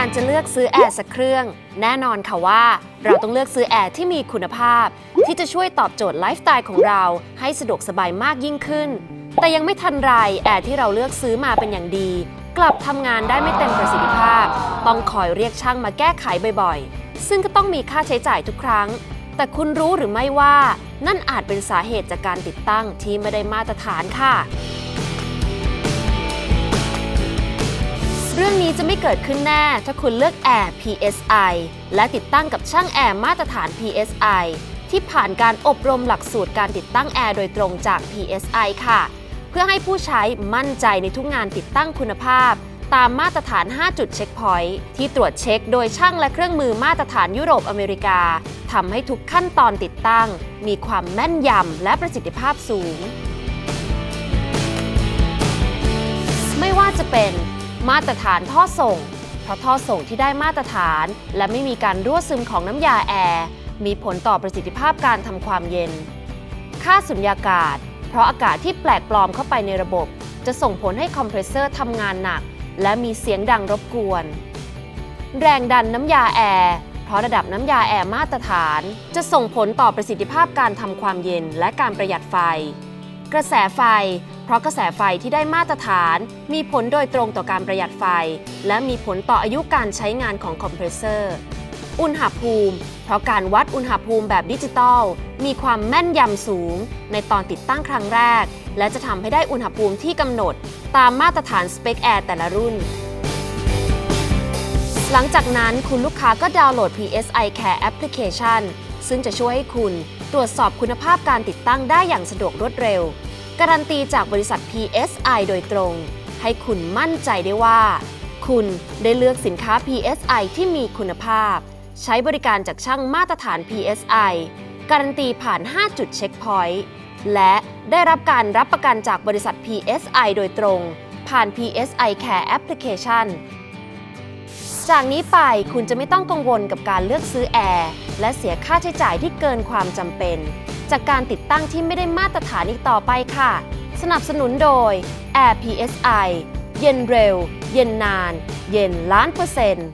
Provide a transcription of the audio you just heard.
การจะเลือกซื้อแอร์สักเครื่อง แน่นอนค่ะว่า เราต้องเลือกซื้อแอร์ที่มีคุณภาพ ที่จะช่วยตอบโจทย์ไลฟ์สไตล์ของเราให้สะดวกสบายมากยิ่งขึ้น แต่ยังไม่ทันไรแอร์ที่เราเลือกซื้อมาเป็นอย่างดี กลับทำงานได้ไม่เต็มประสิทธิภาพ ต้องคอยเรียกช่างมาแก้ไขบ่อยๆ ซึ่งก็ต้องมีค่าใช้จ่ายทุกครั้ง แต่คุณรู้หรือไม่ว่า นั่นอาจเป็นสาเหตุจากการติดตั้งที่ไม่ได้มาตรฐานค่ะ รื่องนี้จะไม่เกิดขึ้นแน่ถ้าคุณเลือกแอร์ PSI และติดตั้งกับช่างแอร์มาตรฐาน PSI ที่ผ่านการอบรมหลักสูตรการติดตั้งแอร์โดยตรงจาก PSI ค่ะ เพื่อให้ผู้ใช้มั่นใจในทุกงานติดตั้งคุณภาพ ตามมาตรฐาน 5 จุดเช็คพอยท์ที่ตรวจเช็คโดยช่างและเครื่องมือมาตรฐานยุโรปอเมริกาทำให้ทุกขั้นตอนติดตั้ง มีความแม่นยำและประสิทธิภาพสูง ไม่ว่าจะเป็น มาตรฐานท่อส่ง เพราะท่อส่งที่ได้มาตรฐาน และไม่มีการรั่วซึมของน้ำยาแอร์ มีผลต่อประสิทธิภาพการทำความเย็น ค่าสุญญากาศ เพราะอากาศที่แปลกปลอมเข้าไปในระบบ จะส่งผลให้คอมเพรสเซอร์ทำงานหนัก และมีเสียงดังรบกวน แรงดันน้ำยาแอร์เพราะระดับน้ำยาแอร์มาตรฐาน จะส่งผลต่อประสิทธิภาพการทำความเย็นและการประหยัดไฟ กระแสไฟ เพราะกระแสไฟที่ได้มาตรฐาน มีผลโดยตรงต่อการประหยัดไฟ และมีผลต่ออายุการใช้งานของคอมเพรสเซอร์ อุณหภูมิ เพราะการวัดอุณหภูมิแบบดิจิตอลมีความแม่นยำสูง ในตอนติดตั้งครั้งแรก และจะทำให้ได้อุณหภูมิที่กำหนด ตามมาตรฐานสเปคแอร์แต่ละรุ่น หลังจากนั้นคุณลูกค้าก็ดาวน์โหลด PSI Care Application ซึ่งจะช่วยให้คุณ ตรวจสอบคุณภาพการติดตั้งได้อย่างสะดวกรวดเร็ว การันตีจากบริษัท PSI โดยตรง ให้คุณมั่นใจได้ว่า คุณได้เลือกสินค้า PSI ที่มีคุณภาพ ใช้บริการจากช่างมาตรฐาน PSI การันตีผ่าน 5 จุดเช็คพอยต์และได้รับการรับประกันจากบริษัท PSI โดยตรง ผ่าน PSI Care Application จากนี้ไปคุณจะไม่ต้องกังวลกับการเลือกซื้อแอร์และเสียค่าใช้จ่ายที่เกินความจำเป็น จากการติดตั้งที่ไม่ได้มาตรฐานอีกต่อไปค่ะ สนับสนุนโดย Air PSI เย็นเร็ว เย็นนาน เย็นล้านเปอร์เซ็นต์